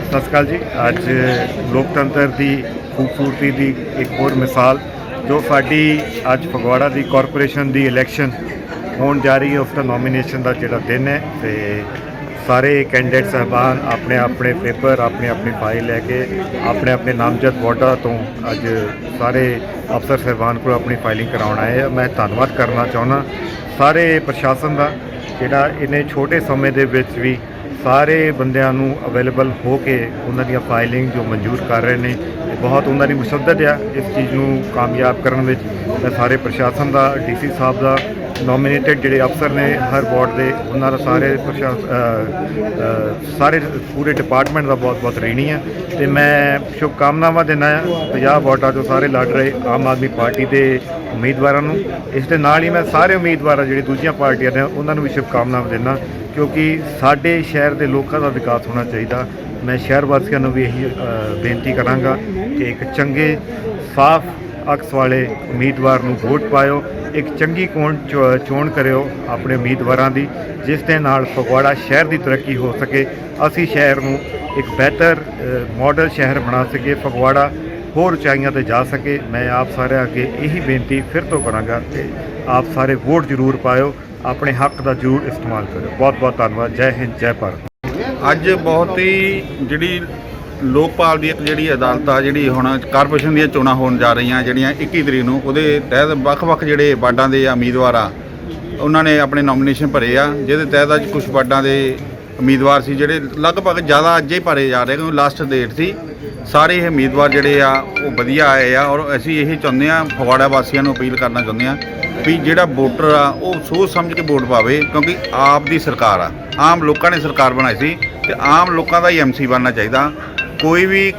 ਸਤਿ ਸ਼੍ਰੀ ਅਕਾਲ ਜੀ। ਅੱਜ ਲੋਕਤੰਤਰ ਦੀ ਖੂਬਸੂਰਤੀ ਦੀ ਇੱਕ ਹੋਰ ਮਿਸਾਲ, ਜੋ ਸਾਡੀ ਅੱਜ ਫਗਵਾੜਾ ਦੀ ਕਾਰਪੋਰੇਸ਼ਨ ਦੀ ਇਲੈਕਸ਼ਨ ਹੋਣ ਜਾ ਰਹੀ ਹੈ, ਉਸ ਦਾ ਨੋਮੀਨੇਸ਼ਨ ਦਾ ਜਿਹੜਾ ਦਿਨ ਹੈ, ਤੇ ਸਾਰੇ ਕੈਂਡੀਡੇਟ ਸਹਿਬਾਨ ਆਪਣੇ ਆਪਣੇ ਪੇਪਰ ਆਪਣੀ ਆਪਣੀ ਫਾਈਲ ਲੈ ਕੇ, ਆਪਣੇ ਆਪਣੇ ਨਾਮਜ਼ਦ ਵੋਟਰਾਂ ਤੋਂ ਅੱਜ ਸਾਰੇ ਅਫਸਰ ਸਹਿਬਾਨ ਕੋਲ ਆਪਣੀ ਫਾਈਲਿੰਗ ਕਰਾਉਣ ਆਏ ਆ। ਮੈਂ ਧੰਨਵਾਦ ਕਰਨਾ ਚਾਹੁੰਦਾ ਸਾਰੇ ਪ੍ਰਸ਼ਾਸਨ ਦਾ, ਜਿਹੜਾ ਇਹਨੇ ਛੋਟੇ ਸਮੇਂ ਦੇ ਵਿੱਚ ਵੀ ਸਾਰੇ ਬੰਦਿਆਂ ਨੂੰ ਅਵੇਲੇਬਲ ਹੋ ਕੇ ਉਹਨਾਂ ਦੀਆਂ ਫਾਈਲਿੰਗ ਜੋ ਮਨਜ਼ੂਰ ਕਰ ਰਹੇ ਨੇ ਬਹੁਤ ਉਹਨਾਂ ਦੀ ਮੁਸ਼ੱਦਦ ਆ। ਇਸ ਚੀਜ਼ ਨੂੰ ਕਾਮਯਾਬ ਕਰਨ ਵਿੱਚ ਮੈਂ ਸਾਰੇ ਪ੍ਰਸ਼ਾਸਨ ਦਾ, ਡੀਸੀ ਸਾਹਿਬ ਦਾ ਨੋਮੀਨੇਟਡ ਜਿਹੜੇ ਅਫਸਰ ਨੇ ਹਰ ਵਾਰਡ ਦੇ, ਉਹਨਾਂ ਦਾ ਸਾਰੇ ਪ੍ਰਸ਼ਾਸਨ ਸਾਰੇ ਪੂਰੇ ਡਿਪਾਰਟਮੈਂਟ ਦਾ ਬਹੁਤ ਬਹੁਤ ਰਹਿਣੀ ਆ। ਤੇ ਮੈਂ ਸ਼ੁਭਕਾਮਨਾਵਾਂ ਦਿੰਦਾ ਹਾਂ ਪੰਜਾਬ ਵਾਰਡਾਂ ਤੋਂ ਸਾਰੇ ਲੜ ਰਹੇ ਆਮ ਆਦਮੀ ਪਾਰਟੀ ਦੇ ਉਮੀਦਵਾਰਾਂ ਨੂੰ। ਇਸ ਦੇ ਨਾਲ ਹੀ ਮੈਂ ਸਾਰੇ ਉਮੀਦਵਾਰਾਂ, ਜਿਹੜੇ ਦੂਜੀਆਂ ਪਾਰਟੀਆਂ ਨੇ, ਉਹਨਾਂ ਨੂੰ ਵੀ ਸ਼ੁਭਕਾਮਨਾਵਾਂ ਦਿੰਦਾ, ਕਿਉਂਕਿ ਸਾਡੇ ਸ਼ਹਿਰ ਦੇ ਲੋਕਾਂ ਦਾ ਵਿਕਾਸ ਹੋਣਾ ਚਾਹੀਦਾ। ਮੈਂ ਸ਼ਹਿਰ ਵਾਸੀਆਂ ਨੂੰ ਵੀ ਇਹੀ ਬੇਨਤੀ ਕਰਾਂਗਾ ਕਿ ਇੱਕ ਚੰਗੇ ਸਾਫ਼ ਅਕਸ ਵਾਲੇ ਉਮੀਦਵਾਰ ਨੂੰ ਵੋਟ ਪਾਇਓ ਇੱਕ ਚੰਗੀ ਕੋਣ ਚੋਣ ਕਰਿਓ ਆਪਣੇ ਉਮੀਦਵਾਰਾਂ ਦੀ ਜਿਸ ਦੇ ਨਾਲ ਫਗਵਾੜਾ ਸ਼ਹਿਰ ਦੀ ਤਰੱਕੀ ਹੋ ਸਕੇ। ਅਸੀਂ ਸ਼ਹਿਰ ਨੂੰ ਇੱਕ ਬਿਹਤਰ ਅ, ਮਾਡਲ ਸ਼ਹਿਰ ਬਣਾ ਸਕੀਏ ਫਗਵਾੜਾ ਹੋਰ ਉਚਾਈਆਂ ਤੇ ਜਾ ਸਕੇ। ਮੈਂ ਆਪ ਸਾਰਿਆਂ ਅੱਗੇ ਇਹੀ ਬੇਨਤੀ ਫਿਰ ਤੋਂ ਕਰਾਂਗਾ ਕਿ ਆਪ ਸਾਰੇ ਵੋਟ ਜ਼ਰੂਰ ਪਾਇਓ ਆਪਣੇ ਹੱਕ ਦਾ ਜ਼ਰੂਰ ਇਸਤੇਮਾਲ ਕਰਿਓ। ਬਹੁਤ ਬਹੁਤ ਧੰਨਵਾਦ। ਜੈ ਹਿੰਦ ਜੈ ਭਾਰਤ। ਅੱਜ ਬਹੁਤ ਹੀ ਜਿਹੜੀ ਲੋਕਪਾਲ ਦੀ ਇੱਕ ਜਿਹੜੀ ਅਦਾਲਤ ਆ, ਜਿਹੜੀ ਹੁਣ ਕਾਰਪੋਰੇਸ਼ਨ ਦੀਆਂ ਚੋਣਾਂ ਹੋਣ ਜਾ ਰਹੀਆਂ, ਜਿਹੜੀਆਂ 21 ਤਰੀਕ ਨੂੰ, ਉਹਦੇ ਤਹਿਤ ਵੱਖ-ਵੱਖ ਜਿਹੜੇ ਵਾਰਡਾਂ ਦੇ ਉਮੀਦਵਾਰ ਆ, ਉਹਨਾਂ ਨੇ ਆਪਣੇ ਨੋਮੀਨੇਸ਼ਨ ਭਰੇ ਆ, ਜਿਹਦੇ ਤਹਿਤ ਅੱਜ ਕੁਝ ਵਾਰਡਾਂ ਦੇ ਉਮੀਦਵਾਰ ਸੀ, ਜਿਹੜੇ ਲਗਭਗ ਜ਼ਿਆਦਾ ਅੱਜ ਹੀ ਭਰੇ ਜਾ ਰਹੇ, ਕਿਉਂਕਿ ਲਾਸਟ ਡੇਟ ਸੀ। ਸਾਰੇ ਇਹ ਉਮੀਦਵਾਰ ਜਿਹੜੇ ਆ, ਉਹ ਵਧੀਆ ਆਏ ਆ, ਔਰ ਅਸੀਂ ਇਹ ਚਾਹੁੰਦੇ ਆ, ਫਗਵਾੜਾ ਵਾਸੀਆਂ ਨੂੰ ਅਪੀਲ ਕਰਨਾ ਚਾਹੁੰਦੇ ਆ, ਵੀ ਜਿਹੜਾ ਵੋਟਰ ਆ, ਉਹ ਸੋਚ ਸਮਝ ਕੇ ਵੋਟ ਪਾਵੇ, ਕਿਉਂਕਿ ਆਪ ਦੀ ਸਰਕਾਰ ਆ। ਆਮ ਲੋਕਾਂ ਨੇ ਸਰਕਾਰ ਬਣਾਈ ਸੀ, ਤੇ ਆਮ ਲੋਕਾਂ ਦਾ ਹੀ ਐਮਸੀ ਬਣਨਾ ਚਾਹੀਦਾ। ਕੋਈ ਵੀ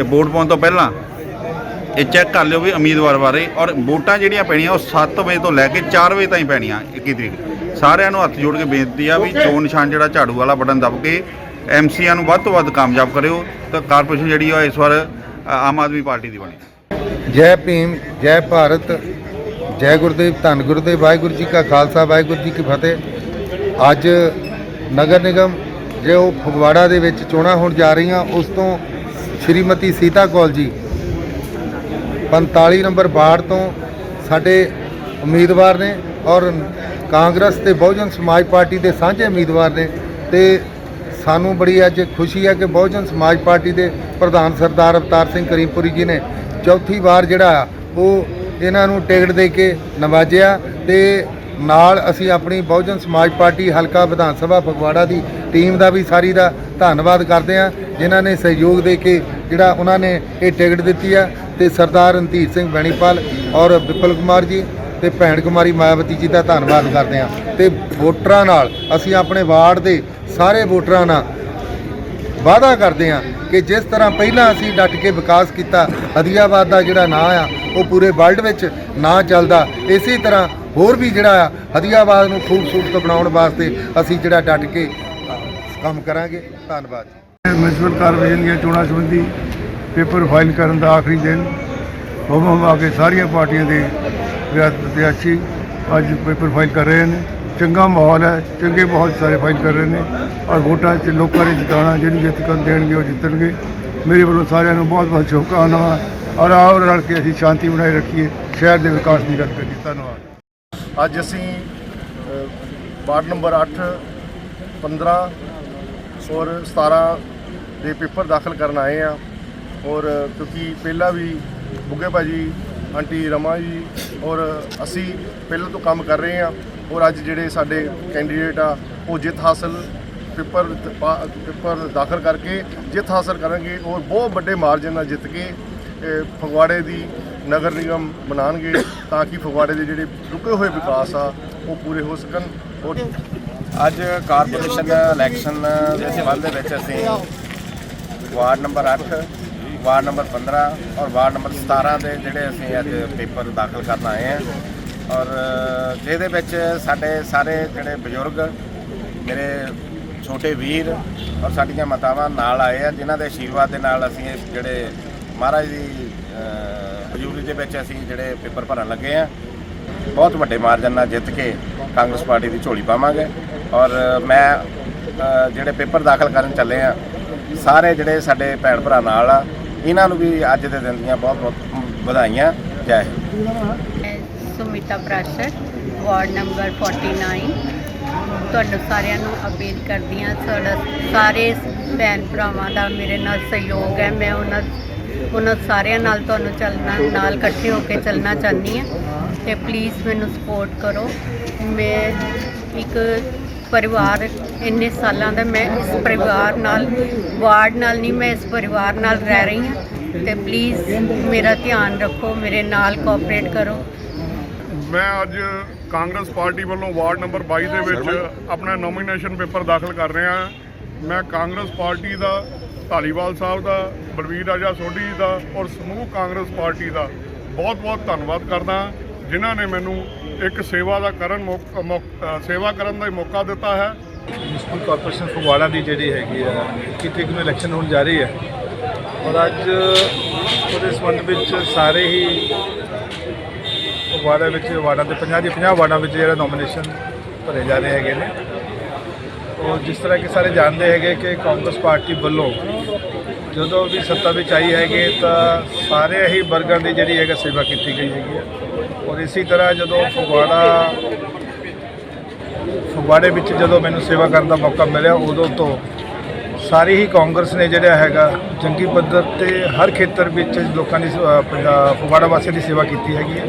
ਵੋਟ ਪਾਉਣ ਤੋਂ ਪਹਿਲਾਂ ਇਹ ਚੈੱਕ ਕਰ ਲਿਓ ਵੀ ਉਮੀਦਵਾਰ ਬਾਰੇ ਔਰ ਵੋਟਾਂ ਜਿਹੜੀਆਂ ਪੈਣੀਆਂ ਉਹ 7 ਵਜੇ ਤੋਂ ਲੈ ਕੇ 4 ਵਜੇ ਤਾਈਂ ਪੈਣੀਆਂ 21 ਤਰੀਕ। ਸਾਰਿਆਂ ਨੂੰ ਹੱਥ ਜੋੜ ਕੇ ਬੇਨਤੀ ਆ ਵੀ ਚੋਣ ਨਿਸ਼ਾਨ ਜਿਹੜਾ ਝਾੜੂ ਵਾਲਾ ਬਟਨ ਦਬ ਕੇ ਐਮਸੀਆਂ ਨੂੰ ਵੱਧ ਤੋਂ ਵੱਧ ਕਾਮਯਾਬ ਕਰਿਓ ਤਾਂ ਕਾਰਪੋਰੇਸ਼ਨ ਜਿਹੜੀ ਆ, ਇਸ ਵਾਰ ਆਮ ਆਦਮੀ ਪਾਰਟੀ ਦੀ ਬਣੀ। ਜੈ ਭੀਮ, ਜੈ ਭਾਰਤ, ਜੈ ਗੁਰਦੇਵ, ਧੰਨ ਗੁਰਦੇਵ, ਵਾਹਿਗੁਰੂ ਜੀ ਕਾ ਖਾਲਸਾ, ਵਾਹਿਗੁਰੂ ਜੀ ਕੀ ਫਤਿਹ। ਅੱਜ ਨਗਰ ਨਿਗਮ ਜੋ ਫਗਵਾੜਾ ਦੇ ਵਿੱਚ ਚੋਣਾਂ ਹੋਣ ਜਾ ਰਹੀਆਂ, ਉਸ ਤੋਂ ਸ਼੍ਰੀਮਤੀ ਸੀਤਾ ਕੌਲ ਜੀ 45 ਨੰਬਰ ਵਾਰਡ ਤੋਂ ਸਾਡੇ ਉਮੀਦਵਾਰ ਨੇ ਔਰ ਕਾਂਗਰਸ ਤੇ ਬਹੁਜਨ ਸਮਾਜ ਪਾਰਟੀ ਦੇ ਸਾਂਝੇ ਉਮੀਦਵਾਰ ਨੇ ਤੇ ਸਾਨੂੰ ਬੜੀ ਅੱਜ ਖੁਸ਼ੀ ਹੈ ਕਿ ਬਹੁਜਨ ਸਮਾਜ ਪਾਰਟੀ ਦੇ ਪ੍ਰਧਾਨ ਸਰਦਾਰ ਅਵਤਾਰ ਸਿੰਘ ਕਰੀਮਪੁਰੀ ਜੀ ਨੇ ਚੌਥੀ ਵਾਰ ਜਿਹੜਾ ਉਹ ਇਹਨਾਂ ਨੂੰ ਟਿਕਟ ਦੇ ਕੇ ਨਵਾਜਿਆ ਤੇ ਨਾਲ ਅਸੀਂ ਆਪਣੀ ਬਹੁਜਨ ਸਮਾਜ ਪਾਰਟੀ ਹਲਕਾ ਵਿਧਾਨ ਸਭਾ ਫਗਵਾੜਾ ਦੀ ਟੀਮ ਦਾ ਵੀ ਸਾਰੀ ਦਾ ਧੰਨਵਾਦ ਕਰਦੇ ਆ ਜਿਨ੍ਹਾਂ ਨੇ ਸਹਿਯੋਗ ਦੇ ਕੇ ਜਿਹੜਾ ਉਹਨਾਂ ਨੇ ਇਹ ਟਿਕਟ ਦਿੱਤੀ ਆ, ਤੇ ਸਰਦਾਰ ਰਣਧੀਰ ਸਿੰਘ ਬੈਣੀਪਾਲ ਔਰ ਵਿਪਲ ਕੁਮਾਰ ਜੀ ਤੇ ਭੈਣ ਕੁਮਾਰੀ ਮਾਇਆਵਤੀ ਜੀ ਦਾ ਧੰਨਵਾਦ ਕਰਦੇ ਆ ਤੇ ਵੋਟਰਾਂ ਨਾਲ ਅਸੀਂ ਆਪਣੇ ਵਾਰਡ ਦੇ ਸਾਰੇ ਵੋਟਰਾਂ ਨਾਲ ਵਾਅਦਾ ਕਰਦੇ ਹਾਂ ਕਿ ਜਿਸ ਤਰ੍ਹਾਂ ਪਹਿਲਾਂ ਅਸੀਂ ਡਟ ਕੇ ਵਿਕਾਸ ਕੀਤਾ, ਹਦੀਆਬਾਦ ਦਾ ਜਿਹੜਾ ਨਾਂ ਆ, ਉਹ ਪੂਰੇ ਵਰਲਡ ਵਿੱਚ ਨਾਂ ਚੱਲਦਾ, ਇਸੇ ਤਰ੍ਹਾਂ ਹੋਰ ਵੀ ਜਿਹੜਾ ਆ ਹਦੀਆਬਾਦ ਨੂੰ ਖੂਬਸੂਰਤ ਬਣਾਉਣ ਵਾਸਤੇ ਅਸੀਂ ਜਿਹੜਾ ਡਟ ਕੇ ਕੰਮ ਕਰਾਂਗੇ। ਧੰਨਵਾਦ ਜੀ। ਮਿਊਨਿਸਪਲ ਕਾਰਪੋਰੇਸ਼ਨ ਦੀਆਂ ਚੋਣਾਂ ਸੰਬੰਧੀ ਪੇਪਰ ਫਾਈਲ ਕਰਨ ਦਾ ਆਖਰੀ ਦਿਨ ਹੁਕਮ ਹੁਕਮ ਆ ਕੇ ਸਾਰੀਆਂ ਪਾਰਟੀਆਂ ਦੇ ਰਿਆ- ਪ੍ਰਤਿਆਸ਼ੀ ਅੱਜ ਪੇਪਰ ਫਾਈਲ ਕਰ ਰਹੇ ਨੇ। ਚੰਗਾ ਮਾਹੌਲ ਹੈ, ਚੰਗੇ ਬਹੁਤ ਸਾਰੇ ਫਾਈਲ ਕਰ ਰਹੇ ਨੇ। ਔਰ ਵੋਟਾਂ 'ਚ ਲੋਕਾਂ ਨੇ ਜਿਤਾਉਣਾ ਜਿਹੜੀ ਜਿੱਤ ਕਰ ਦੇਣਗੇ ਉਹ ਜਿੱਤਣਗੇ। ਮੇਰੇ ਵੱਲੋਂ ਸਾਰਿਆਂ ਨੂੰ ਬਹੁਤ ਬਹੁਤ ਸ਼ੁਭਕਾਮਨਾਵਾਂ। ਔਰ ਆਓ ਰਲ ਕੇ ਅਸੀਂ ਸ਼ਾਂਤੀ ਬਣਾਈ ਰੱਖੀਏ। ਸ਼ਹਿਰ ਦੇ ਵਿਕਾਸ ਦੀ ਗੱਲ ਕਰੀਏ। ਧੰਨਵਾਦ। ਅੱਜ ਅਸੀਂ ਵਾਰਡ ਨੰਬਰ 8 15 ਔਰ 17 ਦੇ ਪੇਪਰ ਦਾਖਲ ਕਰਨ ਆਏ ਆ ਔਰ ਕਿਉਂਕਿ ਪਹਿਲਾਂ ਵੀ ਬੁੱਗੇ ਭਾਜੀ, ਆਂਟੀ ਰਮਾ ਜੀ, ਔਰ ਅਸੀਂ ਪਹਿਲਾਂ ਤੋਂ ਕੰਮ ਕਰ ਰਹੇ ਆ ਔਰ ਅੱਜ ਜਿਹੜੇ ਸਾਡੇ ਕੈਂਡੀਡੇਟ ਆ, ਉਹ ਜਿੱਤ ਹਾਸਲ ਪੇਪਰ ਪਾ- ਪੇਪਰ ਦਾਖਲ ਕਰਕੇ ਜਿੱਤ ਹਾਸਲ ਕਰਨਗੇ। ਔਰ ਬਹੁਤ ਵੱਡੇ ਮਾਰਜਨ ਨਾਲ ਜਿੱਤ ਕੇ ਫਗਵਾੜੇ ਦੀ ਨਗਰ ਨਿਗਮ ਬਣਾਉਣਗੇ ਤਾਂ ਕਿ ਫਗਵਾੜੇ ਦੇ ਜਿਹੜੇ ਰੁਕੇ ਹੋਏ ਵਿਕਾਸ ਆ, ਉਹ ਪੂਰੇ ਹੋ ਸਕਣ। ਔਰ ਅੱਜ ਕਾਰਪੋਰੇਸ਼ਨ ਇਲੈਕਸ਼ਨ ਦੇ ਸੰਬੰਧ ਦੇ ਵਿੱਚ ਅਸੀਂ ਵਾਰਡ ਨੰਬਰ 8 ਵਾਰਡ ਨੰਬਰ 15 ਔਰ ਵਾਰਡ ਨੰਬਰ 17 ਦੇ ਜਿਹੜੇ ਅਸੀਂ ਅੱਜ ਪੇਪਰ ਦਾਖਲ ਕਰਨ ਆਏ ਹਾਂ। ਔਰ ਜਿਹਦੇ ਵਿੱਚ ਸਾਡੇ ਸਾਰੇ ਜਿਹੜੇ ਬਜ਼ੁਰਗ, ਮੇਰੇ ਛੋਟੇ ਵੀਰ ਔਰ ਸਾਡੀਆਂ ਮਾਤਾਵਾਂ ਨਾਲ ਆਏ ਆ, ਜਿਨ੍ਹਾਂ ਦੇ ਆਸ਼ੀਰਵਾਦ ਦੇ ਨਾਲ ਅਸੀਂ ਜਿਹੜੇ ਮਹਾਰਾਜ ਦੀ ਹਜ਼ੂਰੀ ਦੇ ਵਿੱਚ ਅਸੀਂ ਜਿਹੜੇ ਪੇਪਰ ਭਰਨ ਲੱਗੇ ਆ ਬਹੁਤ ਵੱਡੇ ਮਾਰਜਨ ਨਾਲ ਜਿੱਤ ਕੇ ਕਾਂਗਰਸ ਪਾਰਟੀ ਦੀ ਝੋਲੀ ਪਾਵਾਂਗੇ। ਔਰ ਮੈਂ ਜਿਹੜੇ ਪੇਪਰ ਦਾਖਲ ਕਰਨ ਚੱਲੇ ਆ ਸਾਰੇ ਜਿਹੜੇ ਸਾਡੇ ਭੈਣ ਭਰਾ ਨਾਲ ਆ, ਇਹਨਾਂ ਨੂੰ ਵੀ ਅੱਜ ਦੇ ਦਿਨ ਦੀਆਂ ਬਹੁਤ ਬਹੁਤ ਵਧਾਈਆਂ। ਜੈ ਹਿੰਦ। ਮੈਂ ਸੁਮਿਤਾ ਪ੍ਰਾਸ਼ਰ, ਵਾਰਡ ਨੰਬਰ 49 ਤੁਹਾਨੂੰ ਸਾਰਿਆਂ ਨੂੰ ਅਪੀਲ ਕਰਦੀ ਹਾਂ, ਸਾਡਾ ਸਾਰੇ ਭੈਣ ਭਰਾਵਾਂ ਦਾ ਮੇਰੇ ਨਾਲ ਸਹਿਯੋਗ ਹੈ। ਮੈਂ ਉਹਨਾਂ ਉਹਨਾਂ ਸਾਰਿਆਂ ਨਾਲ ਤੁਹਾਨੂੰ ਚੱਲਣਾ ਨਾਲ ਇਕੱਠੇ ਹੋ ਕੇ ਚੱਲਣਾ ਚਾਹੁੰਦੀ ਹਾਂ। ਤੇ ਪਲੀਜ਼ ਮੈਨੂੰ ਸਪੋਰਟ ਕਰੋ। ਮੈਂ ਇੱਕ ਪਰਿਵਾਰ ਇੰਨੇ ਸਾਲਾਂ ਦਾ ਮੈਂ ਇਸ ਪਰਿਵਾਰ ਨਾਲ ਵਾਰਡ ਨਾਲ ਨਹੀਂ ਮੈਂ ਇਸ ਪਰਿਵਾਰ ਨਾਲ ਰਹਿ ਰਹੀ ਹਾਂ। ਤੇ ਪਲੀਜ਼ ਮੇਰਾ ਧਿਆਨ ਰੱਖੋ ਮੇਰੇ ਨਾਲ ਕੋਆਪਰੇਟ ਕਰੋ। ਮੈਂ ਅੱਜ ਕਾਂਗਰਸ ਪਾਰਟੀ ਵੱਲੋਂ ਵਾਰਡ ਨੰਬਰ 22 ਦੇ ਵਿੱਚ ਆਪਣਾ ਨੋਮੀਨੇਸ਼ਨ ਪੇਪਰ ਦਾਖਲ ਕਰ ਰਿਹਾ ਹਾਂ। ਮੈਂ ਕਾਂਗਰਸ ਪਾਰਟੀ ਦਾ ਧਾਲੀਵਾਲ ਸਾਹਿਬ ਦਾ, ਬਲਵੀਰ ਰਾਜਾ ਸੋਢੀ ਜੀ ਦਾ ਔਰ ਸਮੂਹ ਕਾਂਗਰਸ ਪਾਰਟੀ ਦਾ ਬਹੁਤ-ਬਹੁਤ ਧੰਨਵਾਦ ਕਰਦਾ ਜਿਨ੍ਹਾਂ ਨੇ ਮੈਨੂੰ ਇੱਕ ਸੇਵਾ ਦਾ ਕਰਨ ਮੌਕ- ਸੇਵਾ ਕਰਨ ਦਾ ਮੌਕਾ ਦਿੱਤਾ ਹੈ। ਮਿਊਨਿਸਪਲ ਕਾਰਪੋਰੇਸ਼ਨ ਫਗਵਾੜਾ ਦੀ ਜਿਹੜੀ ਹੈਗੀ ਆ 21 ਤਰੀਕ ਨੂੰ ਇਲੈਕਸ਼ਨ ਹੋਣ ਜਾ ਰਹੀ ਹੈ। ਔਰ ਅੱਜ ਉਹਦੇ ਸੰਬੰਧ ਵਿੱਚ ਸਾਰੇ ਹੀ ਫਗਵਾੜਾ ਵਿੱਚ, ਵਾਰਡਾਂ ਦੇ 50 ਦੇ 50 ਵਾਰਡਾਂ ਵਿੱਚ ਜਿਹੜਾ ਨੋਮੀਨੇਸ਼ਨ ਭਰੇ ਜਾ ਰਹੇ ਹੈਗੇ ਨੇ। ਔਰ ਜਿਸ ਤਰ੍ਹਾਂ ਕਿ ਸਾਰੇ ਜਾਣਦੇ ਹੈਗੇ ਕਿ ਕਾਂਗਰਸ ਪਾਰਟੀ ਵੱਲੋਂ ਜਦੋਂ ਵੀ ਸੱਤਾ ਵਿੱਚ ਆਈ ਹੈਗੀ ਤਾਂ ਸਾਰੇ ਹੀ ਵਰਗਾਂ ਦੀ ਜਿਹੜੀ ਹੈਗਾ ਸੇਵਾ ਕੀਤੀ ਗਈ ਹੈਗੀ ਹੈ। ਔਰ ਇਸੇ ਤਰ੍ਹਾਂ ਜਦੋਂ ਫਗਵਾੜਾ ਫਗਵਾੜੇ ਵਿੱਚ ਜਦੋਂ ਮੈਨੂੰ ਸੇਵਾ ਕਰਨ ਦਾ ਮੌਕਾ ਮਿਲਿਆ ਉਦੋਂ ਤੋਂ ਸਾਰੀ ਹੀ ਕਾਂਗਰਸ ਨੇ ਜਿਹੜਾ ਹੈਗਾ ਜੰਗੀ ਪੱਧਰ ਤੇ ਹਰ ਖੇਤਰ ਵਿੱਚ ਲੋਕਾਂ ਦੀ ਅ, ਪੰਜਾਬ ਫਗਵਾੜਾ ਵਾਸੀਆਂ ਦੀ ਸੇਵਾ ਕੀਤੀ ਹੈਗੀ ਹੈ।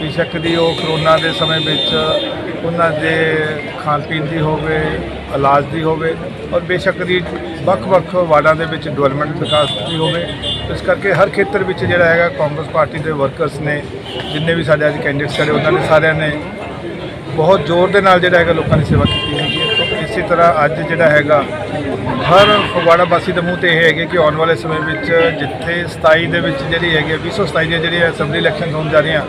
ਬੇਸ਼ੱਕ ਦੀ ਉਹ ਕਰੋਨਾ ਦੇ ਸਮੇਂ ਵਿੱਚ ਉਹਨਾਂ ਦੇ ਖਾਣ ਪੀਣ ਦੀ ਹੋਵੇ ਇਲਾਜ ਦੀ ਹੋਵੇ ਔਰ ਬੇਸ਼ੱਕ ਦੀ ਵੱਖ-ਵੱਖ ਵਾਰਡਾਂ ਦੇ ਵਿੱਚ ਡਿਵੈਲਪਮੈਂਟ ਵਿਕਾਸ ਦੀ ਹੋਵੇ। ਇਸ ਕਰਕੇ ਹਰ ਖੇਤਰ ਵਿੱਚ ਜਿਹੜਾ ਹੈਗਾ ਕਾਂਗਰਸ ਪਾਰਟੀ ਦੇ ਵਰਕਰਸ ਨੇ, ਜਿੰਨੇ ਵੀ ਸਾਡੇ ਅੱਜ ਕੈਂਡੀਡੇਟਸ ਖੜੇ, ਉਹਨਾਂ ਨੇ ਸਾਰਿਆਂ ਨੇ ਬਹੁਤ ਜ਼ੋਰ ਦੇ ਨਾਲ ਜਿਹੜਾ ਹੈਗਾ ਲੋਕਾਂ ਦੀ ਸੇਵਾ ਕੀਤੀ ਹੈਗੀ ਹੈ। ਤਾਂ ਇਸੇ ਤਰ੍ਹਾਂ ਅੱਜ ਜਿਹੜਾ ਹੈਗਾ, ਹਰ ਫਗਵਾੜਾ ਵਾਸੀ ਦੇ ਮੂੰਹ ਤੇ ਇਹ ਹੈਗੇ ਕਿ ਆਉਣ ਵਾਲੇ ਸਮੇਂ ਵਿੱਚ ਜਿੱਥੇ 27 ਦੇ ਵਿੱਚ ਜਿਹੜੀ ਹੈਗੀ ਹੈ 2027 ਦੀਆਂ ਜਿਹੜੀਆਂ ਅਸੈਂਬਲੀ ਇਲੈਕਸ਼ਨ ਹੋਣ ਜਾ ਰਹੀਆਂ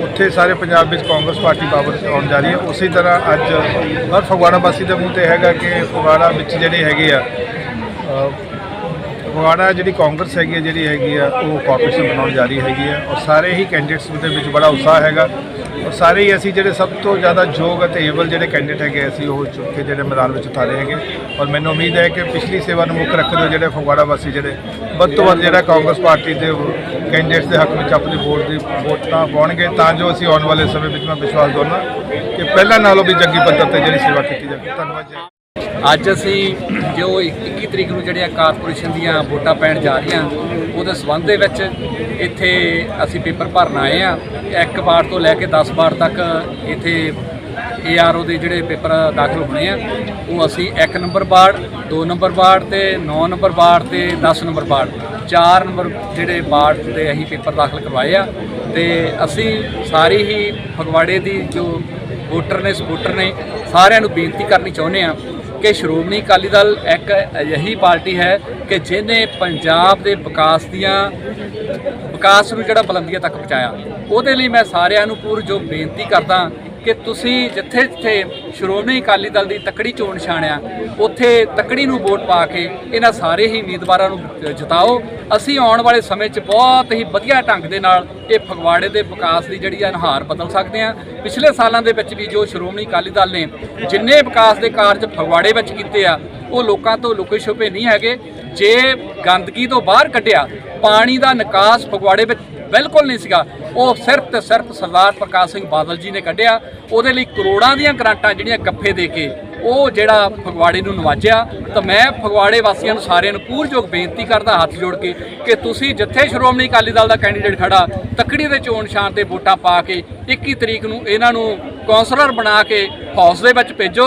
ਉੱਥੇ ਸਾਰੇ ਪੰਜਾਬ ਵਿੱਚ ਕਾਂਗਰਸ ਪਾਰਟੀ ਪਾਵਰ 'ਚ ਆਉਣ ਜਾ ਰਹੀ ਹੈ। ਉਸੇ ਤਰ੍ਹਾਂ ਅੱਜ ਹਰ ਫਗਵਾੜਾ ਵਾਸੀ ਦੇ ਮੂੰਹ ਤੇ ਹੈਗਾ ਕਿ ਫਗਵਾੜਾ ਵਿੱਚ ਜਿਹੜੀ ਹੈਗੀ ਆ ਫਗਵਾੜਾ ਜਿਹੜੀ ਕਾਂਗਰਸ ਹੈਗੀ ਹੈ ਜਿਹੜੀ ਹੈਗੀ ਆ, ਉਹ ਕਾਰਪੋਰੇਸ਼ਨ ਬਣਾਉਣ ਜਾ ਰਹੀ ਹੈਗੀ ਆ। ਔਰ ਸਾਰੇ ਹੀ ਕੈਂਡੀਡੇਟਸ ਦੇ ਵਿੱਚ ਬੜਾ ਉਤਸ਼ਾਹ ਹੈਗਾ। ਔਰ ਸਾਰੇ ਹੀ ਅਸੀਂ ਜਿਹੜੇ ਸਭ ਤੋਂ ਜ਼ਿਆਦਾ ਯੋਗ ਅਤੇ ਏਬਲ ਜਿਹੜੇ ਕੈਂਡੀਡੇਟ ਹੈਗੇ, ਅਸੀਂ ਉਹ ਚੁੱਕ ਕੇ ਜਿਹੜੇ ਮੈਦਾਨ ਵਿੱਚ ਉਤਾਰੇ ਹੈਗੇ। ਔਰ ਮੈਨੂੰ ਉਮੀਦ ਹੈ ਕਿ ਪਿਛਲੀ ਸੇਵਾ ਨੂੰ ਮੁੱਖ ਰੱਖਦੇ ਹੋਏ ਜਿਹੜੇ ਫਗਵਾੜਾ ਵਾਸੀ ਜਿਹੜੇ, ਵੱਧ ਤੋਂ ਵੱਧ ਜਿਹੜਾ ਕਾਂਗਰਸ ਪਾਰਟੀ ਦੇ ਕੈਂਡੀਡੇਟਸ ਦੇ ਹੱਕ ਵਿੱਚ ਆਪਣੀ ਵੋਟ ਦੀ ਵੋਟਾਂ ਪਾਉਣਗੇ, ਤਾਂ ਜੋ ਅਸੀਂ ਆਉਣ ਵਾਲੇ ਸਮੇਂ ਵਿੱਚ ਮੈਂ ਵਿਸ਼ਵਾਸ ਦੋਨਾਂ ਕਿ ਪਹਿਲਾਂ ਨਾਲੋਂ ਵੀ ਜੰਗੀ ਪੱਧਰ ਤੇ ਜਿਹੜੀ ਸੇਵਾ ਕੀਤੀ ਜਾਵੇ। ਧੰਨਵਾਦ ਜੀ। ਅੱਜ ਅਸੀਂ ਜੋ 21 ਤਰੀਕ ਨੂੰ ਜਿਹੜੀਆਂ ਕਾਰਪੋਰੇਸ਼ਨ ਦੀਆਂ ਵੋਟਾਂ ਪੈਣ ਜਾ ਰਹੀਆਂ, ਉਹਦੇ ਸਬੰਧ ਦੇ ਵਿੱਚ ਇੱਥੇ ਅਸੀਂ ਪੇਪਰ ਭਰਨ ਆਏ ਆ। ਇੱਕ ਵਾਰ ਤੋਂ ਲੈ ਕੇ 10 ਵਾਰ ਤੱਕ ਇੱਥੇ ਏਆਰਓ ਦੇ ਜਿਹੜੇ ਪੇਪਰ ਦਾਖਲ ਹੋਣੇ ਆ, ਉਹ ਅਸੀਂ 1 ਨੰਬਰ ਵਾਰਡ 2 ਨੰਬਰ ਵਾਰਡ ਤੇ 9 ਨੰਬਰ ਵਾਰਡ ਤੇ 10 ਨੰਬਰ ਵਾਰਡ, ਚਾਰ ਨੰਬਰ ਜਿਹੜੇ ਵਾਰਡ ਦੇ ਅਸੀਂ ਪੇਪਰ ਦਾਖਲ ਕਰਵਾਏ ਆ ਤੇ ਅਸੀਂ ਸਾਰੀ ਹੀ ਫਗਵਾੜੇ ਦੀ ਜੋ ਵੋਟਰ ਨੇ, ਸਪੋਰਟਰ ਨੇ ਸਾਰਿਆਂ ਨੂੰ ਬੇਨਤੀ ਕਰਨੀ ਚਾਹੁੰਦੇ ਆ ਕਿ ਸ਼੍ਰੋਮਣੀ ਅਕਾਲੀ ਦਲ ਇੱਕ ਅਜਿਹੀ ਪਾਰਟੀ ਹੈ ਕਿ ਜਿਹਨੇ ਪੰਜਾਬ ਦੇ ਵਿਕਾਸ ਦੀਆਂ, ਵਿਕਾਸ ਨੂੰ ਜਿਹੜਾ ਬੁਲੰਦੀਆਂ ਤੱਕ ਪਹੁੰਚਾਇਆ। ਉਹਦੇ ਲਈ ਮੈਂ ਸਾਰਿਆਂ ਨੂੰ ਪੂਰ ਜੋ ਬੇਨਤੀ ਕਰਦਾ ਕਿ ਤੁਸੀਂ ਜਿੱਥੇ ਜਿੱਥੇ ਸ਼੍ਰੋਮਣੀ ਅਕਾਲੀ ਦਲ ਦੀ ਤਕੜੀ ਚੋਣ ਨਿਸ਼ਾਨ ਉੱਥੇ ਤਕੜੀ ਨੂੰ ਵੋਟ ਪਾ ਕੇ ਇਹਨਾਂ ਸਾਰੇ ਹੀ ਉਮੀਦਵਾਰਾਂ ਨੂੰ ਜ- ਜਿਤਾਓ। ਅਸੀਂ ਆਉਣ ਵਾਲੇ ਸਮੇਂ 'ਚ ਬਹੁਤ ਹੀ ਵਧੀਆ ਢੰਗ ਦੇ ਨਾਲ ਇਹ ਫਗਵਾੜੇ ਦੇ ਵਿਕਾਸ ਦੀ ਜਿਹੜੀ ਆ ਨਹਾਰ ਬਦਲ ਸਕਦੇ ਆ ਪਿਛਲੇ ਸਾਲਾਂ ਦੇ ਵਿੱਚ ਵੀ ਜੋ ਸ਼੍ਰੋਮਣੀ ਅਕਾਲੀ ਦਲ ਨੇ ਜਿੰਨੇ ਵਿਕਾਸ ਦੇ ਕਾਰਜ ਫਗਵਾੜੇ ਵਿੱਚ ਕੀਤੇ ਆ, ਉਹ ਲੋਕਾਂ ਤੋਂ ਲੁਕੇ ਛੁਪੇ ਨਹੀਂ ਹੈਗੇ। ਜੇ ਗੰਦਗੀ ਤੋਂ ਬਾਹਰ ਕੱਢਿਆ, ਪਾਣੀ ਦਾ ਨਿਕਾਸ ਫਗਵਾੜੇ ਵਿੱਚ ਬਿਲਕੁਲ ਨਹੀਂ ਸੀਗਾ। ਉਹ ਸਿਰਫ ਤੇ ਸਿਰਫ ਸਰਦਾਰ ਪ੍ਰਕਾਸ਼ ਸਿੰਘ ਬਾਦਲ ਜੀ ਨੇ ਕੱਢਿਆ। ਉਹਦੇ ਲਈ ਕਰੋੜਾਂ ਦੀਆਂ ਗ੍ਰਾਂਟਾਂ ਜਿਹੜੀਆਂ ਗੱਫੇ ਦੇ ਕੇ ਉਹ ਜਿਹੜਾ ਫਗਵਾੜੇ ਨੂੰ ਨਵਾਜਿਆ। ਤਾਂ ਮੈਂ ਫਗਵਾੜੇ ਵਾਸੀਆਂ ਨੂੰ ਸਾਰਿਆਂ ਨੂੰ ਪੂਰਜੋਗ ਬੇਨਤੀ ਕਰਦਾ, ਹੱਥ ਜੋੜ ਕੇ, ਕਿ ਤੁਸੀਂ ਜਿੱਥੇ ਸ਼੍ਰੋਮਣੀ ਅਕਾਲੀ ਦਲ ਦਾ ਕੈਂਡੀਡੇਟ ਖੜਾ, ਤਕੜੀ ਦੇ ਚੋਣ ਨਿਸ਼ਾਨ ਤੇ ਵੋਟਾਂ ਪਾ ਕੇ 21 ਤਰੀਕ ਨੂੰ ਇਹਨਾਂ ਨੂੰ ਕੌਂਸਲਰ ਬਣਾ ਕੇ ਹਾਊਸ ਦੇ ਵਿੱਚ ਭੇਜੋ।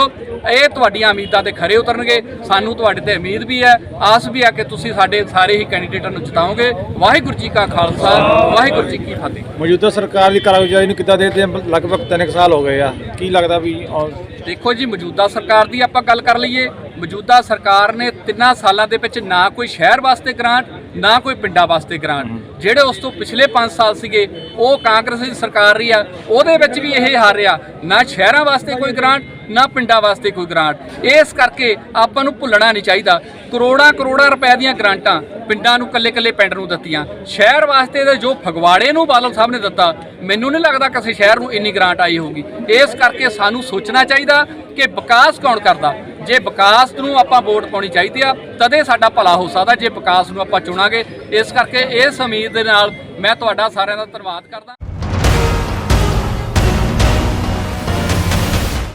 ਇਹ ਤੁਹਾਡੀਆਂ ਉਮੀਦਾਂ ਤੇ ਖਰੇ ਉਤਰਨਗੇ ਸਾਨੂੰ ਤੁਹਾਡੇ ਤੇ ਉਮੀਦ ਵੀ ਹੈ। ਆਸ ਵੀ ਹੈ ਕਿ ਤੁਸੀਂ ਸਾਡੇ ਸਾਰੇ ਹੀ ਕੈਂਡੀਡੇਟਾਂ ਨੂੰ ਜਿਤਾਓਗੇ। ਵਾਹਿਗੁਰੂ ਜੀ ਕਾ ਖਾਲਸਾ ਵਾਹਿਗੁਰੂ ਜੀ ਕੀ ਫਤਿਹ। ਮੌਜੂਦਾ ਸਰਕਾਰ ਦੀ ਕਾਰਗੁਜ਼ਾਰੀ ਨੂੰ ਕਿੱਦਾਂ ਦੇਖਦੇ ਲਗਭਗ 3 ਸਾਲ ਹੋ ਗਏ ਆ। ਕੀ ਲੱਗਦਾ ਵੀ ਦੇਖੋ ਜੀ ਮੌਜੂਦਾ ਸਰਕਾਰ ਦੀ ਆਪਾਂ ਗੱਲ ਕਰ ਲਈਏ। ਮੌਜੂਦਾ ਸਰਕਾਰ ਨੇ ਤਿੰਨਾਂ ਸਾਲਾਂ ਦੇ ਵਿੱਚ ਨਾ ਕੋਈ ਸ਼ਹਿਰ ਵਾਸਤੇ ਗ੍ਰਾਂਟ ਨਾ ਕੋਈ ਪਿੰਡਾਂ ਵਾਸਤੇ ਗ੍ਰਾਂਟ ਜਿਹੜੇ ਉਸ ਤੋਂ ਪਿਛਲੇ 5 ਸਾਲ ਸੀਗੇ ਉਹ ਕਾਂਗਰਸ ਦੀ ਸਰਕਾਰ ਰਹੀ ਆ। ਉਹਦੇ ਵਿੱਚ ਵੀ ਇਹ ਹਾਰ ਰਿਹਾ। ਨਾ ਸ਼ਹਿਰਾਂ ਵਾਸਤੇ ਕੋਈ ਗ੍ਰਾਂਟ ਨਾ ਪਿੰਡਾਂ ਵਾਸਤੇ ਕੋਈ ਗ੍ਰਾਂਟ ਇਸ ਕਰਕੇ ਆਪਾਂ ਨੂੰ ਭੁੱਲਣਾ ਨਹੀਂ ਚਾਹੀਦਾ। ਕਰੋੜਾਂ ਕਰੋੜਾਂ ਰੁਪਏ ਦੀਆਂ ਗ੍ਰਾਂਟਾਂ ਪਿੰਡਾਂ ਨੂੰ ਕੱਲੇ-ਕੱਲੇ ਪਿੰਡ ਨੂੰ ਦਿੱਤੀਆਂ। ਸ਼ਹਿਰ ਵਾਸਤੇ ਤੇ ਜੋ ਫਗਵਾੜੇ ਨੂੰ ਬਾਦਲ ਸਾਹਿਬ ਨੇ ਦਿੱਤਾ, ਮੈਨੂੰ ਨਹੀਂ ਲੱਗਦਾ ਕਿਸੇ ਸ਼ਹਿਰ ਨੂੰ ਇੰਨੀ ਗ੍ਰਾਂਟ ਆਈ ਹੋਊਗੀ। ਇਸ ਕਰਕੇ ਸਾਨੂੰ ਸੋਚਣਾ ਚਾਹੀਦਾ ਕਿ ਵਿਕਾਸ ਕੌਣ ਕਰਦਾ? ਜੇ ਵਿਕਾਸ ਨੂੰ ਆਪਾਂ ਵੋਟ ਪਾਉਣੀ ਚਾਹੀਦੀ ਆ, ਤਦੇ ਸਾਡਾ ਭਲਾ ਹੋ ਸਕਦਾ। ਜੇ ਵਿਕਾਸ ਨੂੰ ਆਪਾਂ ਚੁਣਾਂਗੇ, ਇਸ ਕਰਕੇ ਇਸ ਉਮੀਦ ਦੇ ਨਾਲ ਮੈਂ ਤੁਹਾਡਾ ਸਾਰਿਆਂ ਦਾ ਧੰਨਵਾਦ ਕਰਦਾ।